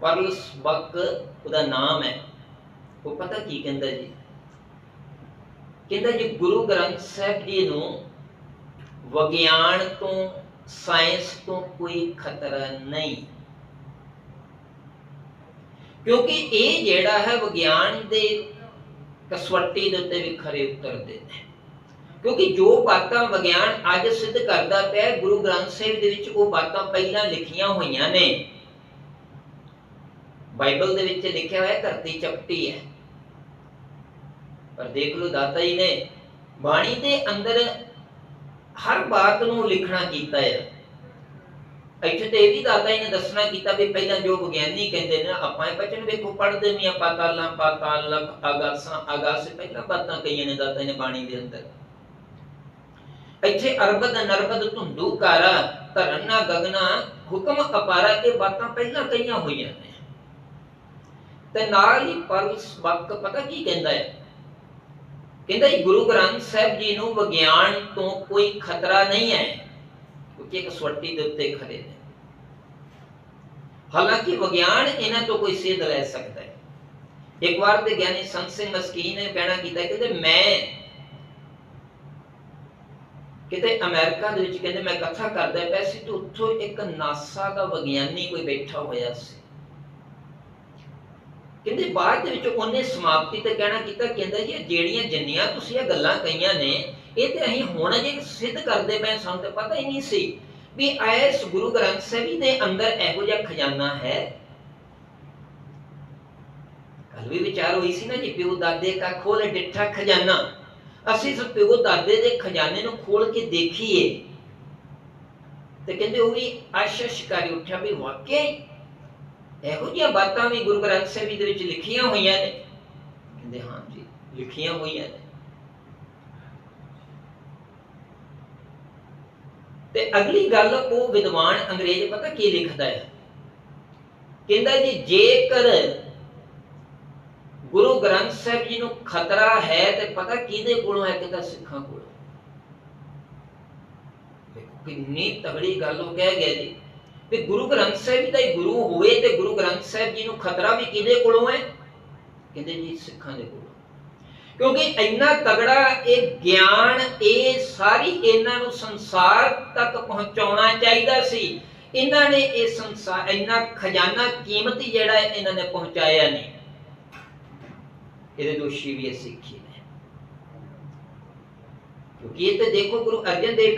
ਪਰ ਉਸ ਵਕਤ ਉਹਦਾ ਨਾਮ ਹੈ। ਉਹ ਪਤਾ ਕੀ ਕਹਿੰਦਾ ਜੀ? ਕਹਿੰਦਾ ਜੀ, ਗੁਰੂ ਗ੍ਰੰਥ ਸਾਹਿਬ ਜੀ ਨੂੰ ਵਿਗਿਆਨ ਤੋਂ, ਸਾਇੰਸ ਤੋਂ ਕੋਈ ਖਤਰਾ ਨਹੀਂ। ਕਿਉਂਕਿ ਇਹ ਜਿਹੜਾ ਹੈ, ਵਿਗਿਆਨ ਦੇ ਕਸਵੱਟੀ ਦੇ ਉੱਤੇ ਵੀ ਖਰੇ ਉਤਰਦੇ ਨੇ ਕਿਉਂਕਿ ਜੋ ਬਾਤਾਂ ਵਿਗਿਆਨ ਅੱਜ ਸਿੱਧ ਕਰਦਾ ਪਿਆ ਗੁਰੂ ਗ੍ਰੰਥ ਸਾਹਿਬ ਦੇ ਵਿੱਚ ਉਹ ਬਾਤਾਂ ਪਹਿਲਾਂ ਲਿਖੀਆਂ ਹੋਈਆਂ ਨੇ। ਬਾਈਬਲ ਦੇ ਵਿੱਚ ਲਿਖਿਆ ਹੋਇਆ ਧਰਤੀ ਚਪਟੀ ਹੈ। ਪਰ ਦੇਖ ਲਓ, ਦਾਤਾ ਜੀ ਨੇ ਬਾਣੀ ਦੇ ਅੰਦਰ ਹਰ ਬਾਤ ਨੂੰ ਲਿਖਣਾ ਕੀਤਾ ਹੈ। ਇੱਥੇ ਤੇ ਇਹ ਵੀ ਦਾਤਾ ਜੀ ਨੇ ਦੱਸਣਾ ਕੀਤਾ ਵੀ ਪਹਿਲਾਂ ਜੋ ਵਿਗਿਆਨੀ ਕਹਿੰਦੇ ਨੇ, ਆਪਾਂ ਇਹ ਬਚਨ ਵੇਖੋ, ਪੜ੍ਹਦੇ ਨਹੀਂ ਆ ਪਾਤਾਲਾਂ ਪਾਤਾਲ ਲਖ ਆਗਾਸਾਂ ਆਗਾਸ ਪਹਿਲਾਂ ਬਾਤਾਂ ਕਹੀਆਂ ਨੇ ਦਾਤਾ ਜੀ ਨੇ ਬਾਣੀ ਦੇ ਅੰਦਰ। ਇੱਥੇ ਅਰਬਦ ਨਰਬਦ ਧੁੰਦੂ, ਕਾਰਾ, ਧਰਨਾ, ਗਗਨਾ, ਹੁਕਮ, ਅਪਾਰਾ, ਇਹ ਬਾਤਾਂ ਪਹਿਲਾਂ ਕਹੀਆਂ ਹੋਈਆਂ ਨੇ। ਤੇ ਨਾਲ ਹੀ ਪਰਸ ਵਕ ਪਤਾ ਕੀ ਕਹਿੰਦਾ ਹੈ? ਕਹਿੰਦਾ ਜੀ, ਗੁਰੂ ਗ੍ਰੰਥ ਸਾਹਿਬ ਜੀ ਨੂੰ ਵਿਗਿਆਨ ਤੋਂ ਕੋਈ ਖਤਰਾ ਨਹੀਂ ਹੈ, ਕਿਉਂਕਿ ਇੱਕ ਸਵੱਟੀ ਦੇ ਉੱਤੇ ਖੜੇ ਨੇ। ਹਾਲਾਂਕਿ ਵਿਗਿਆਨ ਇਹਨਾਂ ਤੋਂ ਕੋਈ ਸੇਧ ਲੈ ਸਕਦਾ ਹੈ। ਇੱਕ ਵਾਰ ਤੇ ਗਿਆਨੀ ਸੰਤ ਸਿੰਘ ਮਸਕੀਨ ਨੇ ਕਹਿਣਾ ਕੀਤਾ ਕਿ ਮੈਂ ਕਿਤੇ ਅਮਰੀਕਾ ਦੇ ਵਿੱਚ ਕਹਿੰਦੇ ਮੈਂ ਕਥਾ ਕਰਦਾ ਪਿਆ ਸੀ, ਤੇ ਉੱਥੋਂ ਇੱਕ ਨਾਸਾ ਦਾ ਵਿਗਿਆਨੀ ਕੋਈ ਬੈਠਾ ਹੋਇਆ ਸੀ। ਕਹਿੰਦੇ ਬਾਅਦ ਦੇ ਵਿੱਚ ਉਹਨੇ ਸਮਾਪਤੀ ਤੇ ਕਹਿਣਾ ਕੀਤਾ, ਕਹਿੰਦਾ ਜੀ ਜਿਹੜੀਆਂ ਜਿੰਨੀਆਂ ਤੁਸੀਂ ਇਹ ਗੱਲਾਂ ਕਹੀਆਂ ਨੇ, ਇਹ ਤੇ ਅਸੀਂ ਹੁਣ ਜੇ ਸਿੱਧ ਕਰਦੇ ਪਏ ਸਾਨੂੰ ਤੇ ਪਤਾ ਹੀ ਨਹੀਂ ਸੀ ਵੀ ਐਸ ਗੁਰੂ ਗ੍ਰੰਥ ਸਾਹਿਬ ਦੇ ਅੰਦਰ ਇਹੋ ਜਿਹਾ ਖਜ਼ਾਨਾ ਹੈ। ਕੱਲ ਵੀ ਵਿਚਾਰ ਹੋਈ ਸੀ ਨਾ ਜੀ, ਪਿਓ ਦਾਦੇ ਕਾ ਖੋਲ ਡਿੱਠਾ ਖਜ਼ਾਨਾ। ਅਸੀਂ ਇਸ ਪਿਓ ਦਾਦੇ ਦੇ ਖਜ਼ਾਨੇ ਨੂੰ ਖੋਲ ਕੇ ਦੇਖੀਏ। ਤੇ ਕਹਿੰਦੇ ਉਹ ਵੀ ਆਸ਼ਾ ਸ਼ਿਕਾਰੀ ਉੱਠਿਆ ਵੀ ਵਾਕਈ ਇਹੋ ਜਿਹੀਆਂ ਬਾਤਾਂ ਵੀ ਗੁਰੂ ਗ੍ਰੰਥ ਸਾਹਿਬ ਜੀ ਦੇ ਵਿੱਚ ਲਿਖੀਆਂ ਹੋਈਆਂ ਨੇ। ਕਹਿੰਦੇ, ਹਾਂ ਜੀ, ਲਿਖੀਆਂ ਹੋਈਆਂ ਨੇ। ਤੇ ਅਗਲੀ ਗੱਲ, ਉਹ ਵਿਦਵਾਨ ਅੰਗਰੇਜ਼ ਪਤਾ ਕੀ ਲਿਖਦਾ ਹੈ? ਕਹਿੰਦਾ ਜੀ, ਜੇਕਰ ਗੁਰੂ ਗ੍ਰੰਥ ਸਾਹਿਬ ਜੀ ਨੂੰ ਖਤਰਾ ਹੈ, ਤੇ ਪਤਾ ਕਿਹਦੇ ਕੋਲੋਂ ਹੈ? ਕਹਿੰਦਾ ਸਿੱਖਾਂ ਕੋਲੋਂ। ਕਿੰਨੀ ਤਗੜੀ ਗੱਲ ਉਹ ਕਹਿ ਗਿਆ ਜੀ। ਵੀ ਗੁਰੂ ਗ੍ਰੰਥ ਸਾਹਿਬ ਜੀ ਦਾ ਹੀ ਗੁਰੂ ਹੋਵੇ ਤੇ ਗੁਰੂ ਗ੍ਰੰਥ ਸਾਹਿਬ ਜੀ ਨੂੰ ਖਤਰਾ ਵੀ ਕਿਹਦੇ ਕੋਲੋਂ ਹੈ? ਕਹਿੰਦੇ ਜੀ ਸਿੱਖਾਂ ਦੇ ਕੋਲੋਂ। ਕਿਉਂਕਿ ਇੰਨਾ ਤਗੜਾ ਇਹ ਗਿਆਨ, ਇਹ ਸਾਰੀ ਇਹਨਾਂ ਨੂੰ ਸੰਸਾਰ ਤੱਕ ਪਹੁੰਚਾਉਣਾ ਚਾਹੀਦਾ ਸੀ। ਇਹਨਾਂ ਨੇ ਇਹ ਸੰਸਾਰ, ਇੰਨਾ ਖਜ਼ਾਨਾ ਕੀਮਤੀ ਜਿਹੜਾ ਇਹਨਾਂ ਨੇ ਪਹੁੰਚਾਇਆ ਨਹੀਂ। ਇਹਦੇ ਦੋਸ਼ੀ ਵੀ ਇਹ ਸਿੱਖੀ ਨੇ। ਕਿਉਂਕਿ ਇਹ ਤੇ ਦੇਖੋ ਗੁਰੂ ਅਰਜਨ ਦੇਵ